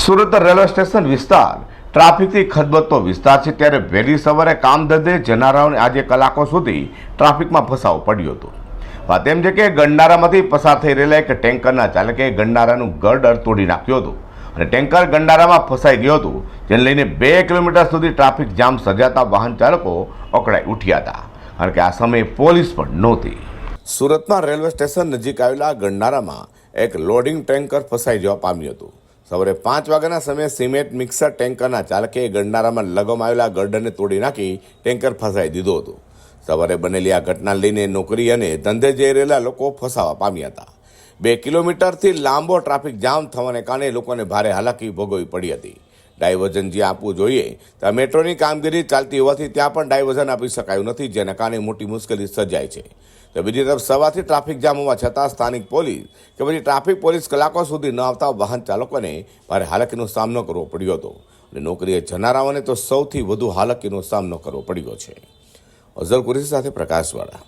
Surat railway station વિસ્તાર ટ્રાફિકથી ખદબદતો વિસ્તાર છે ત્યારે વહેલી સવારે કામ ધંધે જનારાઓને આજે કલાકો સુધી ટ્રાફિકમાં ફસાવો પડ્યો હતો. વાત એમ છે કે ગંડારામાંથી પસાર થઈ રહેલા એક ટેન્કરના ચાલકે ગંડારાનું ગર્ડર તોડી નાખ્યું હતું અને ટેન્કર ગંડારામાં ફસાઈ ગયું હતું, જેને લઈને બે કિલોમીટર સુધી ટ્રાફિક જામ સર્જાતા વાહન ચાલકો અકળાઈ ઉઠ્યા હતા, કારણ કે આ સમયે પોલીસ પણ નહોતી. સુરતમાં રેલવે સ્ટેશન નજીક આવેલા ગંડારામાં એક લોડિંગ ટેન્કર ફસાઈ જવા પામ્યું હતું. સવારે પાંચ વાગ્યાના સમયે સિમેન્ટ મિક્સર ટેન્કરના ચાલકે ગડનારામાં લગમ આવેલા ગર્ડરને તોડી નાખી ટેન્કર ફસાઈ દીધું હતું. સવારે બનેલી આ ઘટના લઈને નોકરી અને ધંધે જઈ રહેલા લોકો ફસાવા પામ્યા હતા. બે કિલોમીટરથી લાંબો ટ્રાફિક જામ થવાને કારણે લોકોને ભારે હાલાકી ભોગવવી પડી હતી. ડાયવર્ઝન જે આપવું જોઈએ ત્યાં મેટ્રોની કામગીરી ચાલતી હોવાથી ત્યાં પણ ડાયવર્ઝન આપી શકાયું નથી, જેના કારણે મોટી મુશ્કેલી સર્જાય છે. તો બીજી તરફ સવારથી ટ્રાફિક જામ હોવા છતાં સ્થાનિક પોલીસ કે પછી ટ્રાફિક પોલીસ કલાકો સુધી ન આવતા વાહન ચાલકોને ભારે હાલાકીનો સામનો કરવો પડ્યો હતો. અને નોકરીએ જનારાઓને તો સૌથી વધુ હાલાકીનો સામનો કરવો પડ્યો છે. અઝર કુરેશી સાથે પ્રકાશવાળા.